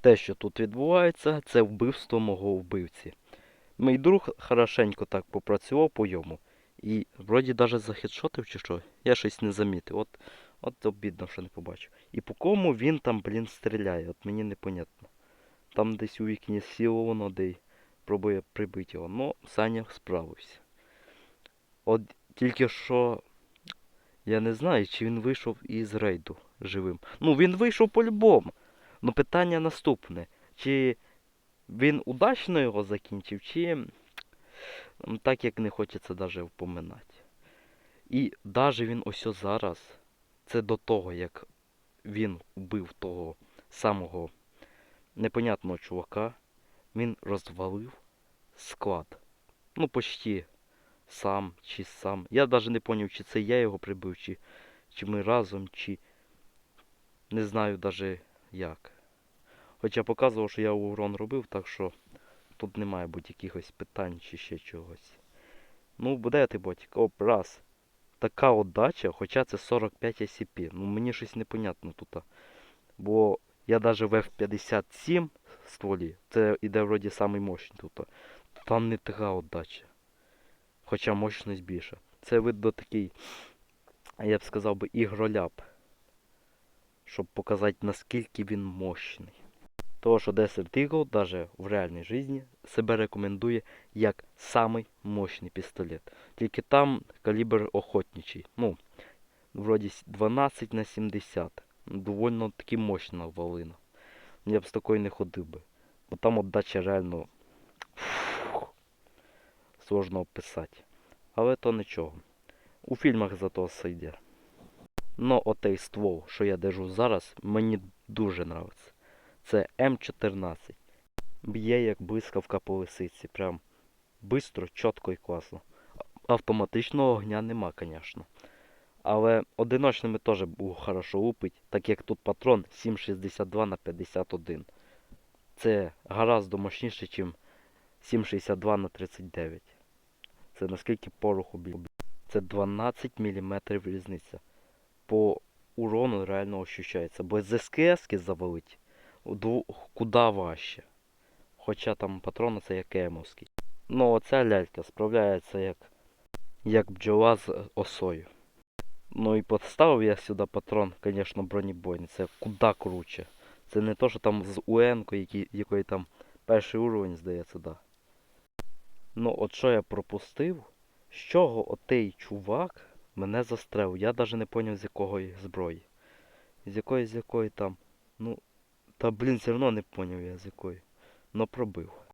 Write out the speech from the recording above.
те, що тут відбувається, це вбивство мого вбивці. Мій друг хорошенько так попрацював по йому. І вроді навіть захедшотив чи що. Я щось не замітив. От, от обідно, що не побачив. І по кому він там, блін, стріляє, от мені непонятно. Там десь у вікні сіло воно, де пробує прибити його. Ну, Саня справився. От тільки що я не знаю, чи він вийшов із рейду живим. Ну, він вийшов по-любому. Ну питання наступне. Чи він удачно його закінчив, чи так як не хочеться навіть впоминати. І навіть він ось зараз, це до того, як він вбив того самого непонятного чувака, він розвалив склад. Ну, почти сам чи сам. Я навіть не зрозумів, чи це я його прибив, чи, чи ми разом, чи не знаю навіть як. Хоча показував, що я урон робив, так що тут не має бути якихось питань чи ще чогось. Ну, буде ти ботик. Оп, раз. Така отдача, хоча це 45 SCP. Ну мені щось непонятно тут. Бо я навіть в F57 стволі, це іде вроді самий мощний тут. Там не така отдача. Хоча мощність більша. Це видно такий, я б сказав би, ігроляп. Щоб показати наскільки він мощний. Того, що Desert Eagle навіть в реальній житті себе рекомендує як самий мощний пістолет. Тільки там калібр охотничий. Ну, вроді 12 на 70. Довольно таки мощна волина. Я б з такою не ходив би. Бо там отдача реально фух, сложно описати. Але то нічого. У фільмах зато сойде. Но отей ствол, що я держу зараз, мені дуже нравиться. Це М14. Б'є як блискавка по лисиці. Прям бистро, чітко і класно. Автоматичного огня нема, звісно. Але одиночними теж хорошо лупить, так як тут патрон 7,62 на 51. Це гораздо мощніше, ніж 7,62 на 39. Це наскільки пороху бі- Це 12 мм різниця. По урону реально ощущається. Бо з СКС завалить куди важче. Хоча там патрон це як емовський. Ну оця лялька справляється як, як бджола з е, осою. Ну і поставив я сюди патрон, звісно, бронебойний. Це куди круче. Це не то, що там з УН, який, якої там перший уровень, здається, да. Ну, от що я пропустив, з чого отей чувак мене застрелив. Я навіть не зрозумів, з якої зброї. З якої, з якої там. Ну, та блін, все одно не зрозумів я з якої. Но пробив.